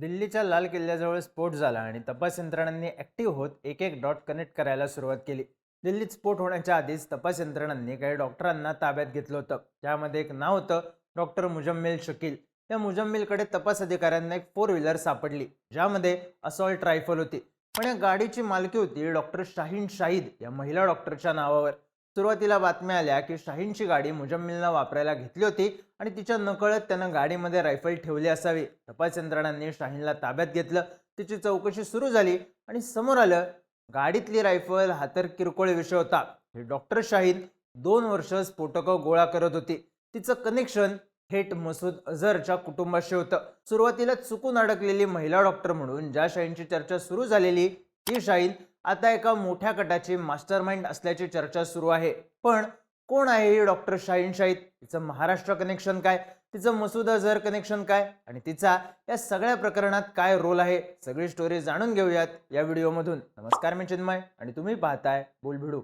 दिल्लीच्या लाल किल्ल्याजवळ स्फोट झाला आणि तपास यंत्रणांनी ॲक्टिव्ह होत एक एक डॉट कनेक्ट करायला सुरुवात केली. दिल्लीत स्फोट होण्याच्या आधीच तपास यंत्रणांनी काही डॉक्टरांना ताब्यात घेतलं होतं. त्यामध्ये एक नाव होतं डॉक्टर मुजम्मिल शकील. त्या मुजम्मिलकडे तपास अधिकाऱ्यांना एक फोर व्हीलर सापडली ज्यामध्ये असॉल्ट रायफल होती. पण या गाडीची मालकी होती डॉक्टर शाहीन शाहिद या महिला डॉक्टरच्या नावावर. सुरुवातीला बातम्या आल्या की शाहीनची गाडी मुजम्मिलनं वापरायला घेतली होती आणि तिच्या नकळत त्यानं गाडीमध्ये रायफल ठेवली असावी. तपास यंत्रणांनी शाहीनला ताब्यात घेतलं. तिची चौकशी सुरू झाली आणि समोर आलं गाडीतली रायफल हा तर किरकोळ विषय होता. हे डॉक्टर शाहीन दोन वर्ष स्फोटकं गोळा करत होती. तिचं कनेक्शन थेट मसूद अझहरच्या कुटुंबाशी होतं. सुरुवातीला चुकून अडकलेली महिला डॉक्टर म्हणून ज्या शाहीनची चर्चा सुरू झालेली ती शाहीन आता एका मोठ्या गटाची मास्टर माइंड असल्याची चर्चा सुरू आहे. पण कोण आहे ही डॉक्टर शाहीन शाहीद? तिचं महाराष्ट्र कनेक्शन काय? तिचं मसूद अझहर कनेक्शन काय? आणि तिचा या सगळ्या प्रकरणात काय रोल आहे? सगळी स्टोरी जाणून घेऊयात या व्हिडिओमधून. नमस्कार मी चिन्मय. आणि तुम्ही पाहताय बोलभिडू.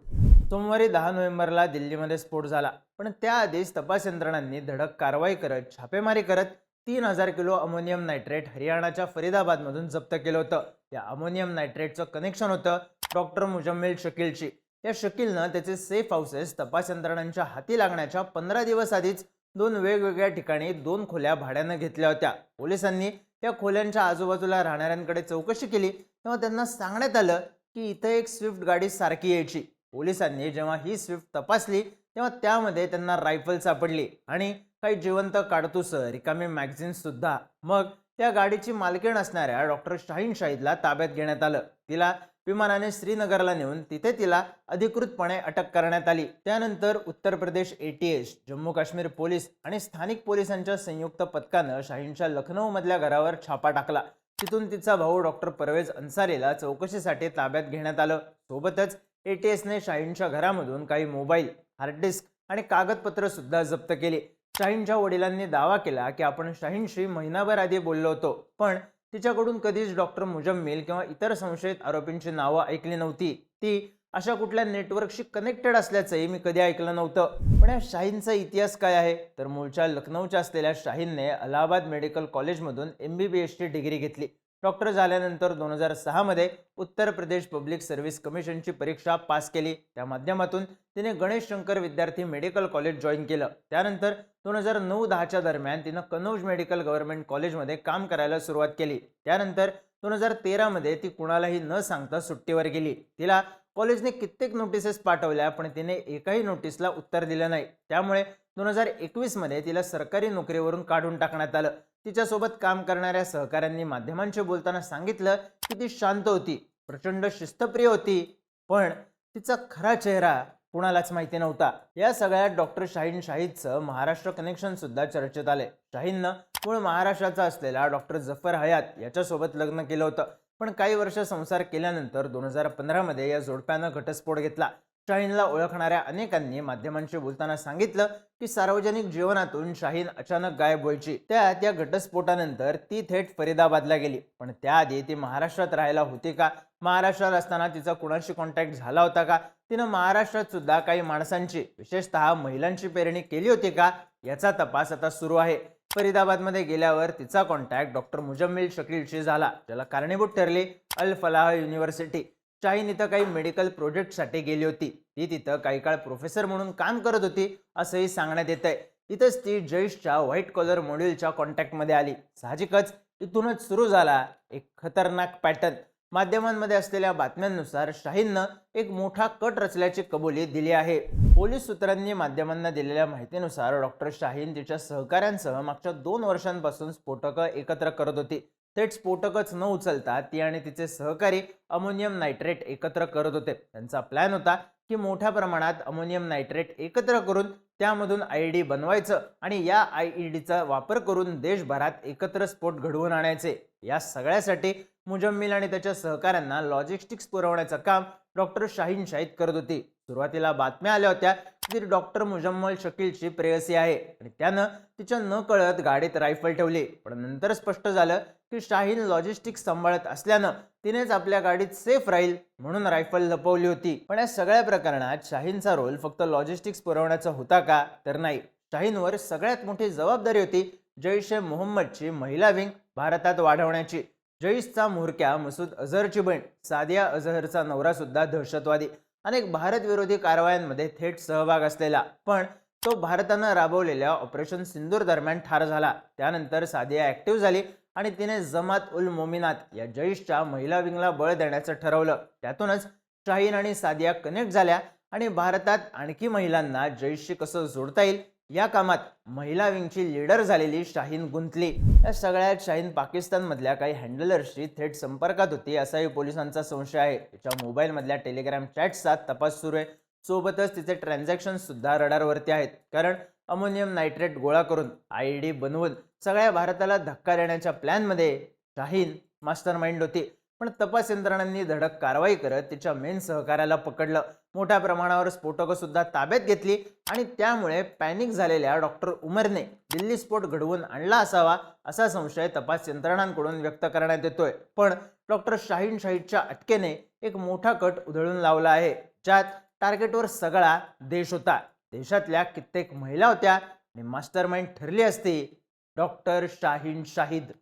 सोमवारी दहा नोव्हेंबरला दिल्लीमध्ये स्फोट झाला. पण त्याआधीच तपास यंत्रणांनी धडक कारवाई करत छापेमारी करत तीन हजार किलो अमोनियम नायट्रेट हरियाणाच्या फरीदाबादमधून जप्त केलं होतं. या अमोनियम नायट्रेटचं कनेक्शन होतं डॉक्टर मुजम्मिल शकीलशी. या शकीलनं त्याचे सेफ हाऊसेस तपास यंत्रणांच्या हाती लागण्याच्या पंधरा दिवस आधीच दोन वेगवेगळ्या ठिकाणी दोन खोल्या भाड्यानं घेतल्या होत्या. पोलिसांनी या खोल्यांच्या आजूबाजूला राहणाऱ्यांकडे चौकशी केली तेव्हा त्यांना सांगण्यात आलं की इथं एक स्विफ्ट गाडी सारखी यायची. पोलिसांनी जेव्हा ही स्विफ्ट तपासली तेव्हा त्यामध्ये त्यांना रायफल सापडली आणि काही जिवंत काडतूस रिकामी मॅगझिन सुद्धा. मग त्या गाडीची मालकीण असणाऱ्या डॉक्टर शाहीन शाहीदला ताब्यात घेण्यात आलं. तिला विमानाने श्रीनगरला नेऊन तिथे तिला अधिकृतपणे अटक करण्यात आली. त्यानंतर उत्तर प्रदेश एटीएस जम्मू काश्मीर पोलीस आणि स्थानिक पोलिसांच्या संयुक्त पथकानं शाहीनच्या लखनौ मधल्या घरावर छापा टाकला. तिथून तिचा भाऊ डॉक्टर परवेज अन्सारीला चौकशीसाठी ताब्यात घेण्यात आलं. सोबतच एटीएसने शाहीनच्या घरामधून काही मोबाईल हार्ड डिस्क आणि कागदपत्र सुद्धा जप्त केली. शाहीनच्या वडिलांनी दावा केला की आपण शाहीनशी महिनाभर आधी बोललो होतो पण तिच्याकडून कधीच डॉक्टर मुजम्मिल किंवा इतर संशयित आरोपींची नावं ऐकली नव्हती. ती अशा कुठल्या नेटवर्कशी कनेक्टेड असल्याचंही मी कधी ऐकलं नव्हतं. पण या शाहीनचा इतिहास काय आहे? तर मूळच्या लखनौच्या असलेल्या शाहीनने अलाहाबाद मेडिकल कॉलेजमधून एम बी बी एसची डिग्री घेतली. डॉक्टर झाल्यानंतर दोन हजार सहामध्ये उत्तर प्रदेश पब्लिक सर्व्हिस कमिशनची परीक्षा पास केली. त्या माध्यमातून तिने गणेश शंकर विद्यार्थी मेडिकल कॉलेज जॉईन केलं. त्यानंतर दोन हजार नऊ दहाच्या दरम्यान तिनं कनौज मेडिकल गव्हर्नमेंट कॉलेजमध्ये काम करायला सुरुवात केली. त्यानंतर दोन हजार तेरामध्ये ती कुणालाही न सांगता सुट्टीवर गेली. तिला कॉलेजने कित्येक नोटिसेस पाठवल्या पण तिने एकाही नोटीसला उत्तर दिलं नाही. त्यामुळे दोन हजार एकवीसमध्ये तिला सरकारी नोकरीवरून काढून टाकण्यात आलं. तिच्यासोबत काम करणाऱ्या सहकाऱ्यांनी माध्यमांशी बोलताना सांगितलं की ती शांत होती प्रचंड शिस्तप्रिय होती पण तिचा खरा चेहरा कुणालाच माहिती नव्हता. या सगळ्यात डॉक्टर शाहीन शाहीदचं महाराष्ट्र कनेक्शन सुद्धा चर्चेत आले शाहीननं मूळ महाराष्ट्राचा असलेला डॉक्टर जफर हयात याच्यासोबत लग्न केलं होतं. पण काही वर्ष संसार केल्यानंतर दोन हजार पंधरामध्ये या जोडप्यानं घटस्फोट घेतला. शाहीनला ओळखणाऱ्या अनेकांनी माध्यमांशी बोलताना सांगितलं की सार्वजनिक जीवनातून शाहीन अचानक गायब व्हायची. त्या त्या घटस्फोटानंतर ती थेट फरीदाबादला गेली. पण त्याआधी ती महाराष्ट्रात राहायला होती का? महाराष्ट्रात असताना तिचा कुणाशी कॉन्टॅक्ट झाला होता का? तिनं महाराष्ट्रात सुद्धा काही माणसांची विशेषतः महिलांची पेरणी केली होती का? याचा तपास आता सुरू आहे. फरीदाबादमध्ये गेल्यावर तिचा कॉन्टॅक्ट डॉक्टर मुजम्मिल शकीलशी झाला ज्याला कारणीभूत ठरली अल फलाह युनिव्हर्सिटी. शाहीन इथं काही मेडिकल प्रोजेक्टसाठी गेली होती. ती तिथं काही काळ प्रोफेसर म्हणून काम करत होती असंही सांगण्यात येत आहे इथंच ती जैशच्या व्हाईट कॉलर मॉड्यूलच्या कॉन्टॅक्टमध्ये आली. साहजिकच इथूनच सुरू झाला एक खतरनाक पॅटर्न. माध्यमांमध्ये असलेल्या बातम्यांनुसार शाहीननं एक मोठा कट रचल्याची कबुली दिली आहे. पोलीस सूत्रांनी माध्यमांना दिलेल्या माहितीनुसार डॉक्टर शाहीन तिच्या सहकाऱ्यांसह मागच्या दोन वर्षांपासून स्फोटकं एकत्र करत होती. थेट स्फोटकच न उचलता ती आणि तिचे सहकारी अमोनियम नायट्रेट एकत्र करत होते. त्यांचा प्लॅन होता की मोठ्या प्रमाणात अमोनियम नायट्रेट एकत्र करून त्यामधून आय डी बनवायचं आणि या आय ई डीचा वापर करून देशभरात एकत्र स्फोट घडवून आणायचे. या सगळ्यासाठी मुजम्मिल आणि त्याच्या सहकाऱ्यांना लॉजिस्टिक्स पुरवण्याचं काम डॉक्टर शाहीन शाहीद करत होती. सुरुवातीला बातम्या आल्या होत्या की डॉक्टर मुजम्मल शकीलची प्रेयसी आहे. आणि त्यानं तिच्या न कळत गाडीत रायफल ठेवली. पण नंतर स्पष्ट झालं की शाहीन लॉजिस्टिक्स सांभाळत असल्यानं तिनेच आपल्या गाडीत सेफ राहील म्हणून रायफल लपवली होती. पण या सगळ्या प्रकरणात शाहीनचा रोल फक्त लॉजिस्टिक्स पुरवण्याचा होता का तर नाही. शाहीनवर सगळ्यात मोठी जबाबदारी होती जैश ए मोहम्मदची महिला विंग भारतात वाढवण्याची. जैशचा म्होरक्या मसूद अझहरची बहीण सादिया अझहरचा नवरा सुद्धा दहशतवादी. अनेक भारत विरोधी कारवायांमध्ये थेट सहभाग असलेला पण तो भारतानं राबवलेल्या ऑपरेशन सिंदूर दरम्यान ठार झाला. त्यानंतर सादिया ॲक्टिव्ह झाली आणि तिने जमात उल मोमिनात या जैशच्या महिला विंगला बळ देण्याचं ठरवलं. त्यातूनच शाहीन आणि सादिया कनेक्ट झाल्या आणि भारतात आणखी महिलांना जैशशी कसं जोडता येईल या कामात महिला विंगची लीडर झालेली शाहीन गुंतली. या सगळ्यात शाहीन पाकिस्तानमधल्या काही हँडलर्सशी थेट संपर्कात होती असाही पोलिसांचा संशय आहे. तिच्या मोबाईलमधल्या टेलिग्राम चॅट्सचा तपास सुरू आहे. सोबतच तिचे ट्रान्झॅक्शन सुद्धा रडारवरती आहेत. कारण अमोनियम नायट्रेट गोळा करून आय डी बनवून सगळ्या भारताला धक्का देण्याच्या प्लॅनमध्ये शाहीन मास्टर माइंड होती. पण तपास यंत्रणांनी धडक कारवाई करत तिच्या मेन सहकार्याला पकडलं. मोठ्या प्रमाणावर स्फोटकं सुद्धा ताब्यात घेतली आणि त्यामुळे पॅनिक झालेल्या डॉक्टर उमरने दिल्ली स्फोट घडवून आणला असावा असा संशय तपास यंत्रणांकडून व्यक्त करण्यात येतोय. पण डॉक्टर शाहीन शाहीदच्या अटकेने एक मोठा कट उधळून लावला आहे ज्यात टार्गेटवर सगळा देश होता. देशातल्या कित्येक महिला होत्या आणि मास्टर माइंड ठरली असती डॉक्टर शाहीन शाहिद.